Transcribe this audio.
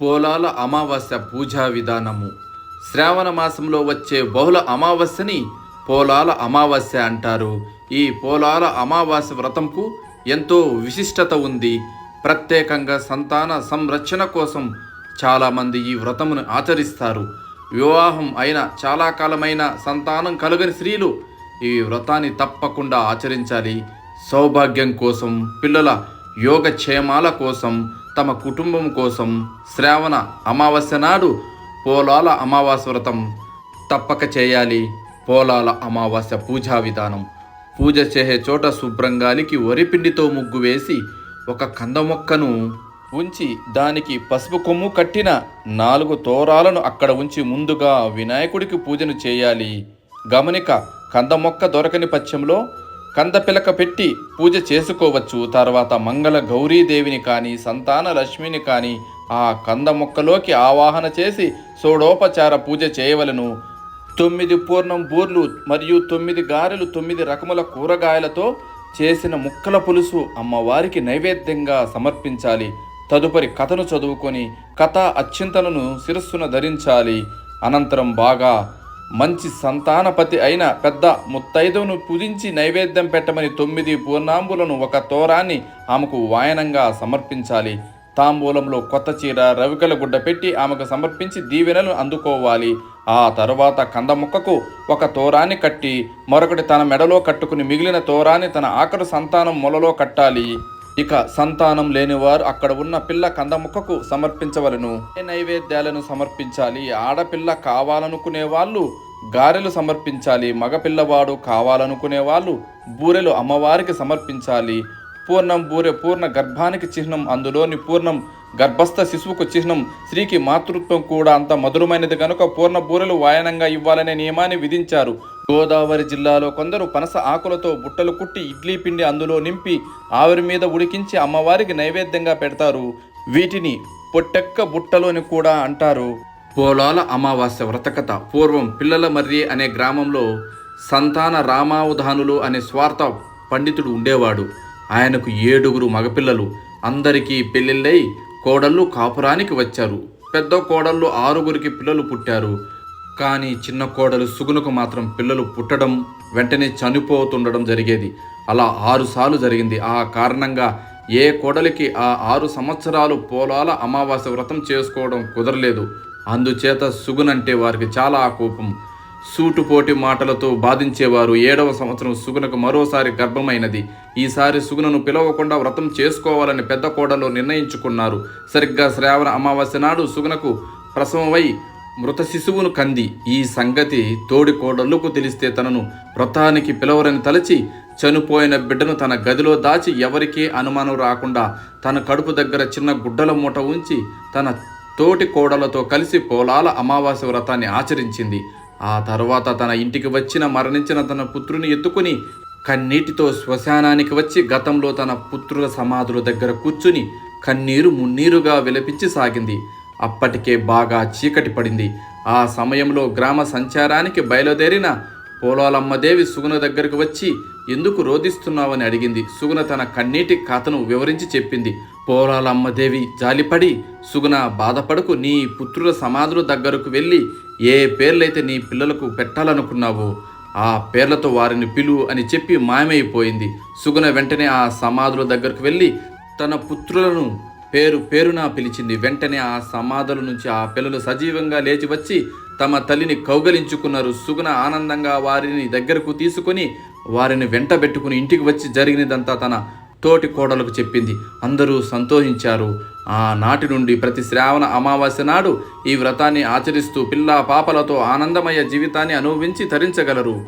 పోలాల అమావాస్య పూజా విధానము. శ్రావణ మాసంలో వచ్చే బహుళ అమావాస్యని పోలాల అమావాస్య అంటారు. ఈ పోలాల అమావాస్య వ్రతంకు ఎంతో విశిష్టత ఉంది. ప్రత్యేకంగా సంతాన సంరక్షణ కోసం చాలామంది ఈ వ్రతమును ఆచరిస్తారు. వివాహం అయిన చాలా కాలమైన సంతానం కలుగని స్త్రీలు ఈ వ్రతాన్ని తప్పకుండా ఆచరించాలి. సౌభాగ్యం కోసం పిల్లల యోగక్షేమాల కోసం తమ కుటుంబం కోసం శ్రావణ అమావాస్య నాడు పోలాల అమావాస్య వ్రతం తప్పక చేయాలి. పోలాల అమావాస్య పూజా విధానం. పూజ చేసే చోట శుభ్రంగాలికి వరిపిండితో ముగ్గు వేసి ఒక కంద మొక్కను ఉంచి దానికి పసుపు కొమ్ము కట్టిన నాలుగు తోరాలను అక్కడ ఉంచి ముందుగా వినాయకుడికి పూజను చేయాలి. గమనిక కంద మొక్క దొరకని పక్షంలో కంద పిలక పెట్టి పూజ చేసుకోవచ్చు. తర్వాత మంగళ గౌరీదేవిని కానీ సంతాన లక్ష్మిని కానీ ఆ కంద మొక్కలోకి ఆవాహన చేసి షోడోపచార పూజ చేయవలను. తొమ్మిది పూర్ణం బూర్లు మరియు తొమ్మిది గారెలు తొమ్మిది రకముల కూరగాయలతో చేసిన ముక్కల పులుసు అమ్మవారికి నైవేద్యంగా సమర్పించాలి. తదుపరి కథను చదువుకొని కథ అచ్చింతలను శిరస్సున ధరించాలి. అనంతరం బాగా మంచి సంతానపతి అయిన పెద్ద ముత్తైదువును పూజించి నైవేద్యం పెట్టమని తొమ్మిది పూర్ణాంబులను ఒక తోరాన్ని ఆమెకు వాయనంగా సమర్పించాలి. తాంబూలంలో కొత్త చీర రవికల గుడ్డ పెట్టి ఆమెకు సమర్పించి దీవెనలు అందుకోవాలి. ఆ తరువాత కంద ముక్కకు ఒక తోరాన్ని కట్టి మరొకటి తన మెడలో కట్టుకుని మిగిలిన తోరాన్ని తన ఆఖరు సంతానం మొలలో కట్టాలి. ఇక సంతానం లేనివారు అక్కడ ఉన్న పిల్ల కందముక్కకు సమర్పించవలను. ఏ నైవేద్యాలను సమర్పించాలి? ఆడపిల్ల కావాలనుకునే వాళ్ళు గారెలు సమర్పించాలి. మగపిల్లవాడు కావాలనుకునే వాళ్ళు బూరెలు అమ్మవారికి సమర్పించాలి. పూర్ణం బూరె పూర్ణ గర్భానికి చిహ్నం అందులోని పూర్ణం గర్భస్థ శిశువుకు చిహ్నం. స్త్రీకి మాతృత్వం కూడా అంత మధురమైనది కనుక పూర్ణ బూరెలు వాయనంగా ఇవ్వాలనే నియమాన్ని విధించారు. గోదావరి జిల్లాలో కొందరు పనస ఆకులతో బుట్టలు కుట్టి ఇడ్లీ పిండి అందులో నింపి ఆవిరి మీద ఉడికించి అమ్మవారికి నైవేద్యంగా పెడతారు. వీటిని పొట్టెక్క బుట్టలోని కూడా అంటారు. పోలాల అమావాస్య వ్రతకథ పూర్వం పిల్లల మర్రి అనే గ్రామంలో సంతాన రామావధానులు అనే స్వార్థ పండితుడు ఉండేవాడు. ఆయనకు ఏడుగురు మగపిల్లలు. అందరికీ పెళ్ళిళ్ళై కోడళ్ళు కాపురానికి వచ్చారు. పెద్ద కోడళ్ళు ఆరుగురికి పిల్లలు పుట్టారు. కానీ చిన్న కోడలు సుగుణకు మాత్రం పిల్లలు పుట్టడం వెంటనే చనిపోతుండడం జరిగేది. అలా ఆరు సార్లు జరిగింది. ఆ కారణంగా ఏ కోడలికి ఆ ఆరు సంవత్సరాలు పోలాల అమావాస్య వ్రతం చేసుకోవడం కుదరలేదు. అందుచేత సుగునంటే వారికి చాలా కోపం. సూటుపోటి మాటలతో బాధించేవారు ఏడవ సంవత్సరం సుగునకు మరోసారి గర్భమైనది. ఈసారి సుగునను పిలవకుండా వ్రతం చేసుకోవాలని పెద్ద కోడలు నిర్ణయించుకున్నారు. సరిగ్గా శ్రావణ అమావాస్య నాడు సుగునకు ప్రసవమై మృత శిశువును కంది. ఈ సంగతి తోడి కోడళ్ళకు తెలిస్తే తనను వ్రతానికి పిలవరని తలచి చనిపోయిన బిడ్డను తన గదిలో దాచి ఎవరికీ అనుమానం రాకుండా తన కడుపు దగ్గర చిన్న గుడ్డల మూట ఉంచి తన తోటి కోడలతో కలిసి పోలాల అమావాస్య వ్రతాన్ని ఆచరించింది. ఆ తర్వాత తన ఇంటికి వచ్చిన మరణించిన తన పుత్రుని ఎత్తుకుని కన్నీటితో శ్మశానానికి వచ్చి గతంలో తన పుత్రుల సమాధుల దగ్గర కూర్చుని కన్నీరు మున్నీరుగా విలపించి సాగింది. అప్పటికే బాగా చీకటి పడింది. ఆ సమయంలో గ్రామ సంచారానికి బయలుదేరిన పోలాలమ్మదేవి సుగుణ దగ్గరకు వచ్చి ఎందుకు రోధిస్తున్నావని అడిగింది? సుగుణ తన కన్నీటి కథను వివరించి చెప్పింది. పోలాలమ్మదేవి జాలిపడి సుగుణ బాధపడకు నీ పుత్రుల సమాధుల దగ్గరకు వెళ్ళి ఏ పేర్లైతే నీ పిల్లలకు పెట్టాలనుకున్నావో ఆ పేర్లతో వారిని పిలువు అని చెప్పి మాయమైపోయింది. సుగుణ వెంటనే ఆ సమాధుల దగ్గరకు వెళ్ళి తన పుత్రులను పేరు పేరున పిలిచింది. వెంటనే ఆ సమాధుల నుంచి ఆ పిల్లలు సజీవంగా లేచి వచ్చి తమ తల్లిని కౌగలించుకున్నారు. సుగుణ ఆనందంగా వారిని దగ్గరకు తీసుకొని వారిని వెంటబెట్టుకుని ఇంటికి వచ్చి జరిగినదంతా తన తోటి కోడలకు చెప్పింది. అందరూ సంతోషించారు. ఆనాటి నుండి ప్రతి శ్రావణ అమావాస్య నాడు ఈ వ్రతాన్ని ఆచరిస్తూ పిల్లా పాపలతో ఆనందమయ జీవితాన్ని అనుభవించి తరించగలరు.